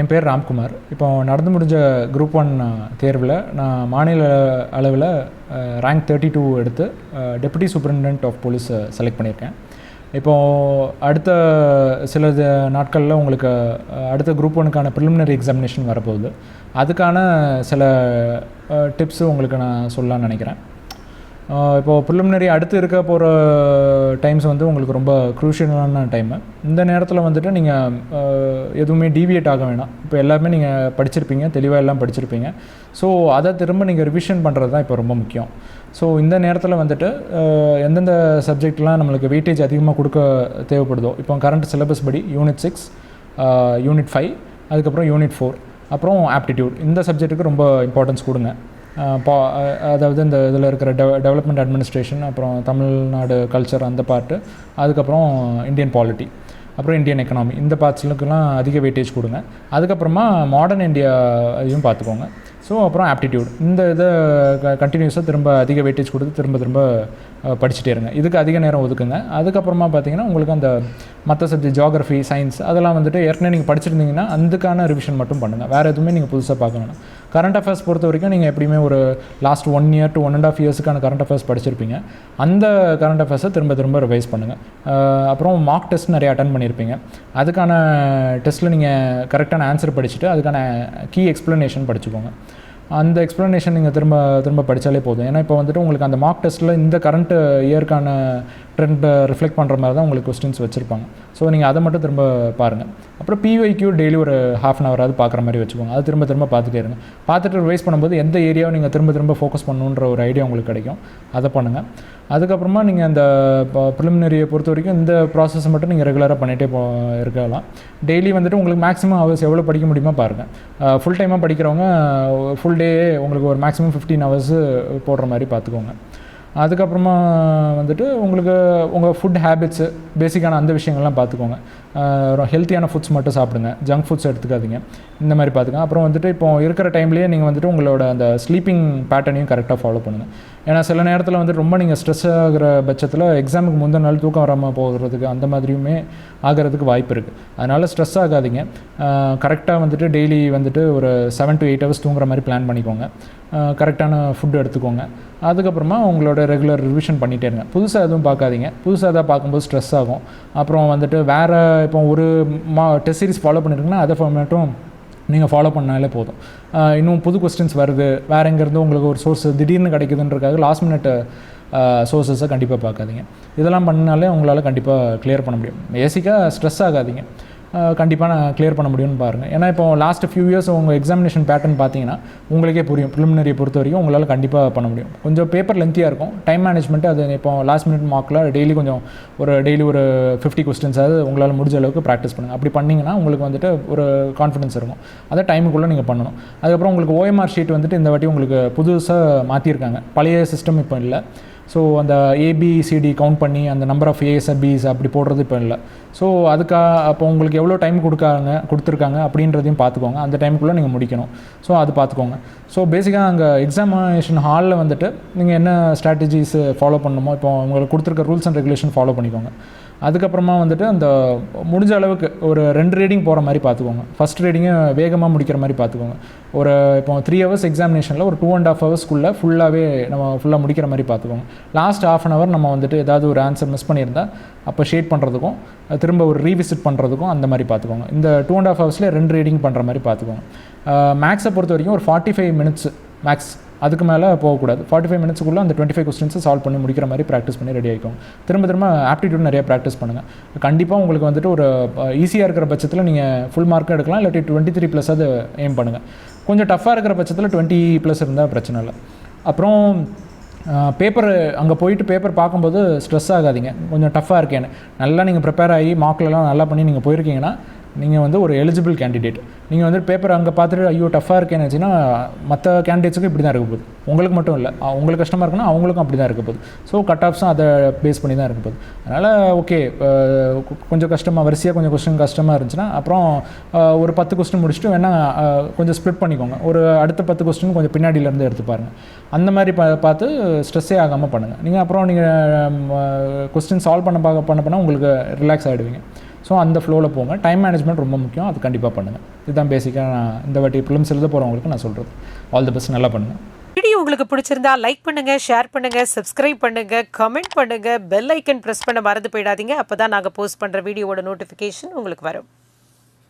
என் பேர் ராம்குமார். இப்போ நடந்து முடிஞ்ச குரூப் ஒன் தேர்வில் நான் மாநில அளவில் ரேங்க் தேர்ட்டி டூ எடுத்து deputy superintendent of police select பண்ணியிருக்கேன். இப்போது அடுத்த சில நாட்களில் உங்களுக்கு அடுத்த குரூப் ஒனுக்கான ப்ரிலிமினரி எக்ஸாமினேஷன் வரப்போகுது. அதுக்கான சில டிப்ஸு உங்களுக்கு நான் சொல்லலாம்னு நினைக்கிறேன். இப்போது ப்ரிலிமினரி அடுத்து இருக்க போகிற டைம்ஸ் வந்து உங்களுக்கு ரொம்ப க்ரூஷியலான டைமு இந்த நேரத்தில் வந்துட்டு நீங்கள் எதுவுமே டீவியேட் ஆக வேணாம். இப்போ எல்லாமே நீங்கள் படிச்சிருப்பீங்க தெளிவாக எல்லாம் படிச்சிருப்பீங்க. ஸோ அதை திரும்ப நீங்கள் ரிவிஷன் பண்ணுறது தான் இப்போ ரொம்ப முக்கியம். ஸோ இந்த நேரத்தில் வந்துட்டு எந்தெந்த சப்ஜெக்ட்லாம் நம்மளுக்கு வெயிட்டேஜ் அதிகமாக கொடுக்க தேவைப்படுதோ இப்போ கரண்ட் சிலபஸ் படி யூனிட் சிக்ஸ் யூனிட் ஃபைவ் அதுக்கப்புறம் யூனிட் ஃபோர் அப்புறம் ஆப்டிடியூட் இந்த சப்ஜெக்ட்டுக்கு ரொம்ப இம்பார்ட்டன்ஸ் கொடுங்க. பா அதாவது இந்த இதில் இருக்கிற டெவ டெவலப்மெண்ட் அட்மினிஸ்ட்ரேஷன் அப்புறம் தமிழ்நாடு கல்ச்சர் அந்த பார்ட்டு அதுக்கப்புறம் இந்தியன் பாலிட்டி அப்புறம் இந்தியன் எக்கனாமி இந்த பார்ட்ஸ்லுக்கெல்லாம் அதிக வெயிட்டேஜ் கொடுங்க. அதுக்கப்புறமா மாடர்ன் இந்தியா இதையும் பார்த்துக்கோங்க. ஸோ அப்புறம் ஆப்டிடியூட் இந்த இதை கண்டினியூஸாக திரும்ப அதிக வெயிட்டேஜ் கொடுத்து திரும்ப திரும்ப படிச்சுட்டே இருங்க. இதுக்கு அதிக நேரம் ஒதுக்குங்க. அதுக்கப்புறமா பார்த்தீங்கன்னா உங்களுக்கு அந்த மற்ற சப்ஜெக்ட் ஜியாகிரஃபி சயின்ஸ் அதெல்லாம் வந்துட்டு ஏற்கனவே நீங்கள் படிச்சிருந்தீங்கன்னா அதுக்கான ரிவிஷன் மட்டும் பண்ணுங்கள் வேறு எதுவுமே நீங்கள் புதுசாக பார்க்க வேணாம். கரண்ட் அஃபேர்ஸ் பொறுத்த வரைக்கும் நீங்கள் எப்படியுமே ஒரு last one year to one and half இயர்ஸுக்கான current affairs படிச்சிருப்பீங்க. அந்த கரண்ட் அஃபேர்ஸை திரும்ப திரும்ப ரிவைஸ் பண்ணுங்கள் அப்புறம் மார்க் டெஸ்ட் நிறைய அட்டன் பண்ணியிருப்பீங்க அதுக்கான டெஸ்ட்டில் நீங்கள் கரெக்டான ஆன்சர் படிச்சுட்டு அதுக்கான கீ எக்ஸ்ப்ளனேஷன் படிச்சுக்கோங்க. அந்த எக்ஸ்ப்ளனேஷன் நீங்கள் திரும்ப திரும்ப படித்தாலே போதும். ஏன்னா இப்போ வந்துட்டு உங்களுக்கு அந்த மார்க் டெஸ்ட்டில் இந்த கரண்ட் இயர்க்கான ட்ரெண்டை ரிஃப்ளெக்ட் பண்ணுற மாதிரி தான் உங்களுக்கு கொஸ்டின்ஸ் வச்சுருப்பாங்க. ஸோ நீங்கள் அதை மட்டும் திரும்ப பாருங்கள் அப்புறம் பிஒய்க்யூ டெய்லி ஒரு ஹாஃப் அன் ஹவராவது பார்க்குற மாதிரி வச்சுக்கோங்க. அது திரும்ப திரும்ப பார்த்துட்டே இருங்க. பார்த்துட்டு ரிவைஸ் பண்ணும்போது எந்த ஏரியாவை நீங்கள் திரும்ப திரும்ப ஃபோக்கஸ் பண்ணணுன்ற ஒரு ஐடியா உங்களுக்கு கிடைக்கும். அதை பண்ணுங்கள் அதுக்கப்புறமா நீங்கள் அந்த ப்ரிலிமினரியை பொறுத்த வரைக்கும் இந்த ப்ராசஸ் மட்டும் நீங்கள் ரெகுலராக பண்ணிகிட்டே போ இருக்கலாம். டெய்லி வந்துட்டு உங்களுக்கு மேக்ஸிமம் ஹவர்ஸ் எவ்வளோ படிக்க முடியுமோ பாருங்கள் ஃபுல் டைமாக படிக்கிறவங்க ஃபுல் டே உங்களுக்கு ஒரு மேக்ஸிமம் ஃபிஃப்டீன் ஹவர்ஸு போடுற மாதிரி பார்த்துக்கோங்க. அதுக்கப்புறமா வந்துட்டு உங்களுக்கு உங்கள் ஃபுட் ஹேபிட்ஸு பேசிக்கான அந்த விஷயங்கள்லாம் பார்த்துக்கோங்க. ஹெல்த்தியான ஃபுட்ஸ் மட்டும் சாப்பிடுங்க. ஜங்க் ஃபுட்ஸ் எடுத்துக்காதீங்க. இந்த மாதிரி பார்த்துக்கோங்க. அப்புறம் வந்துட்டு இப்போ இருக்கிற டைம்லேயே நீங்கள் வந்துட்டு உங்களோட அந்த ஸ்லீப்பிங் பேட்டர்னையும் கரெக்டாக ஃபாலோ பண்ணுங்கள் ஏன்னா சில நேரத்தில் வந்து ரொம்ப நீங்கள் ஸ்ட்ரெஸ் ஆகிற பட்சத்தில் எக்ஸாமுக்கு முந்தின நாள் தூக்கம் வராமல் போகிறதுக்கு அந்த மாதிரியுமே ஆகிறதுக்கு வாய்ப்பு இருக்குது அதனால் ஸ்ட்ரெஸ் ஆகாதீங்க. கரெக்டாக வந்துட்டு டெய்லி வந்துட்டு ஒரு செவன் டு எயிட் ஹவர்ஸ் தூங்குற மாதிரி பிளான் பண்ணிக்கோங்க. கரெக்டான ஃபுட் எடுத்துக்கோங்க. அதுக்கப்புறமா உங்களோட ரெகுலர் ரிவிஷன் பண்ணிகிட்டே இருங்க. புதுசாக எதுவும் பார்க்காதீங்க. புதுசாக எதாவது பார்க்கும்போது ஸ்ட்ரெஸ் ஆகும். அப்புறம் வந்துட்டு வேறு இப்போ ஒரு மா டெஸ்ட் சீரிஸ் ஃபாலோ பண்ணிருக்கீங்கன்னா அதை மட்டும் நீங்கள் ஃபாலோ பண்ணாலே போதும். இன்னும் புது கொஸ்டின்ஸ் வருது. வேறு எங்கேருந்து உங்களுக்கு ஒரு சோர்ஸ் திடீர்னு கிடைக்குதுன்றக்காக லாஸ்ட் மினிட் சோர்ஸஸை கண்டிப்பாக பார்க்காதீங்க. இதெல்லாம் பண்ணாலே உங்களால் கண்டிப்பாக கிளியர் பண்ண முடியும். பேசிக்காக ஸ்ட்ரெஸ் ஆகாதீங்க. கண்டிப்பாக நான் கிளியர் பண்ண முடியும்னு பாருங்கள் ஏன்னா இப்போ லாஸ்ட் ஃபியூ இயர்ஸ் உங்கள் எக்ஸாமினேஷன் பேட்டர்ன் பார்த்தீங்கன்னா உங்களுக்கே புரியும். ப்ரிலிமினரியை பொறுத்த வரைக்கும் உங்களால் கண்டிப்பாக பண்ண முடியும். கொஞ்சம் பேப்பர் லென்த்தியாக இருக்கும். டைம் மேனேஜ்மெண்ட் அது இப்போ லாஸ்ட் மினிட் மார்க்கில் டெய்லி கொஞ்சம் ஒரு டெய்லி ஒரு ஃபிஃப்டி கொஸ்டின்ஸாவது உங்களால் முடிஞ்ச அளவுக்கு ப்ராக்டிஸ் பண்ணுங்கள் அப்படி பண்ணிங்கன்னா உங்களுக்கு வந்துட்டு ஒரு கான்ஃபிடன்ஸ் இருக்கும். அதை டைமுக்குள்ளே நீங்கள் பண்ணணும். அதுக்கப்புறம் உங்களுக்கு ஓஎம்ஆர் ஷீட் வந்துட்டு இந்த வாட்டி உங்களுக்கு புதுசாக மாற்றிருக்காங்க பழைய சிஸ்டம் இப்போ இல்லை. ஸோ அந்த ஏபிசிடி கவுண்ட் பண்ணி அந்த நம்பர் ஆஃப் ஏஎஸ் பிஸ் அப்படி போடுறது இப்போ இல்லை. ஸோ அதுக்காக அப்போ உங்களுக்கு எவ்வளோ டைம் கொடுக்காங்க கொடுத்துருக்காங்க அப்படின்றதையும் பார்த்துக்கோங்க அந்த டைமுக்குள்ளே நீங்கள் முடிக்கணும். ஸோ அது பார்த்துக்கோங்க ஸோ பேசிக்காக அங்கே எக்ஸாமினேஷன் ஹாலில் வந்துட்டு நீங்கள் என்ன ஸ்ட்ராட்டஜிஸ் ஃபாலோ பண்ணணுமோ இப்போ உங்களுக்கு கொடுத்துருக்க ரூல்ஸ் அண்ட் ரெகுலேஷன் ஃபாலோ பண்ணிக்கோங்க. அதுக்கப்புறமா வந்துட்டு அந்த முடிஞ்ச அளவுக்கு ஒரு ரெண்டு ரீடிங் போகிற மாதிரி பார்த்துக்கோங்க ஃபஸ்ட் ரீடிங்கை வேகமாக முடிக்கிற மாதிரி பார்த்துக்கோங்க ஒரு இப்போ த்ரீ ஹவர்ஸ் எக்ஸாமினேஷனில் ஒரு டூ அண்ட் ஆஃப் ஹவர்ஸ்க்குள்ளே ஃபுல்லாகவே நம்ம ஃபுல்லாக முடிக்கிற மாதிரி பார்த்துக்கோங்க லாஸ்ட் ஆஃப் அன் ஹவர் நம்ம வந்துட்டு ஏதாவது ஒரு ஆன்சர் மிஸ் பண்ணியிருந்தா அப்போ ஷேட் பண்ணுறதுக்கும் திரும்ப ஒரு ரீவிசிட் பண்ணுறதுக்கும் அந்த மாதிரி பார்த்துக்கோங்க. இந்த டூ அண்ட் ஆஃப் ஹவர்ஸ்லேயே ரெண்டு ரீடிங் பண்ணுற மாதிரி பார்த்துக்கோங்க. மேக்ஸை பொறுத்த வரைக்கும் ஒரு ஃபார்ட்டி ஃபைவ் மினிட்ஸ் மேக்ஸ் அதுக்கு மேலே போகக்கூடாது. ஃபார்ட்டி ஃபைவ் மினிட்ஸ்க்குள்ளே அந்த டுவெண்ட்டி ஃபைவ் கொஸ்டின்ஸை சால்வ் பண்ணி முடிக்கிற மாதிரி ப்ராக்டிஸ் பண்ணி ரெடி ஆகிக்கும் திரும்ப திரும்ப ஆப்டிடியூட் நிறைய ப்ராக்டிஸ் பண்ணுங்கள் கண்டிப்பாக உங்களுக்கு வந்துட்டு ஒரு ஈஸியாக இருக்கிற பட்சத்தில் நீங்கள் ஃபுல் மார்க்கும் எடுக்கலாம் இல்லாட்டி டுவெண்ட்டி த்ரீ ப்ளஸ் அது எய்ம் பண்ணுங்கள் கொஞ்சம் டஃப்பாக இருக்கிற பட்சத்தில் டுவெண்ட்டி ப்ளஸ் இருந்தால் பிரச்சனை இல்லை. அப்புறம் பேப்பர் அங்கே போயிட்டு பேப்பர் பார்க்கும்போது ஸ்ட்ரெஸ் ஆகாதீங்க. கொஞ்சம் டஃப்பாக இருக்கேன்னு. நல்லா நீங்கள் ப்ரிப்பேர் ஆகி மார்க்லலாம் நல்லா பண்ணி நீங்கள் போயிருக்கீங்கன்னா நீங்கள் வந்து ஒரு எலிஜிபிள் கேண்டிடேட் நீங்கள் வந்து பேப்பர் அங்கே பார்த்துட்டு ஐயோ டஃப்பாக இருக்கேன்னு வச்சுன்னா மற்ற கேண்டிடேட்ஸுக்கும் இப்படி தான் இருக்க போகுது. உங்களுக்கு மட்டும் இல்லை. உங்களுக்கு கஷ்டமாக இருக்குன்னா அவங்களுக்கும் அப்படி தான் இருக்க போகுது. ஸோ கட் ஆஃப்ஸும் அதை பேஸ் பண்ணி தான் இருக்க போகுது. அதனால் ஓகே கொஞ்சம் கஷ்டமாக வரிசையாக கொஞ்சம் கொஸ்டின் கஷ்டமாக இருந்துச்சுன்னா அப்புறம் ஒரு பத்து கொஸ்டின் முடிச்சுட்டு வேணால் கொஞ்சம் ஸ்ப்ளிட் பண்ணிக்கோங்க. ஒரு அடுத்த பத்து கொஸ்டின் கொஞ்சம் பின்னாடியிலேருந்து எடுத்து பாருங்கள் அந்த மாதிரி பா பார்த்து ஸ்ட்ரெஸ்ஸே ஆகாமல் பண்ணுங்கள் நீங்கள் அப்புறம் நீங்கள் கொஸ்டின் சால்வ் பண்ண பார்க்க பண்ண பண்ண உங்களுக்கு ரிலாக்ஸ் ஆகிடுவீங்க ஸோ அந்த ஃப்ளோவில் போங்க. டைம் மேனேஜ்மெண்ட் ரொம்ப முக்கியம். அது கண்டிப்பாக பண்ணுங்கள் இதுதான் பேசிக்காக நான் இந்த வாட்டி ப்ரிலிம்ஸ் எழுத போகிறவங்களுக்கு நான் சொல்கிறது ஆல் தி பெஸ்ட் நல்லா பண்ணுங்கள் வீடியோ உங்களுக்கு பிடிச்சிருந்தா லைக் பண்ணுங்கள் ஷேர் பண்ணுங்கள் சப்ஸ்கிரைப் பண்ணுங்கள் கமெண்ட் பண்ணுங்கள் பெல் ஐக்கன் ப்ரெஸ் பண்ண மறந்து போயிடாதீங்க. அப்பதான் நாங்கள் போஸ்ட் பண்ணுற வீடியோவோட நோட்டிஃபிகேஷன் உங்களுக்கு வரும்.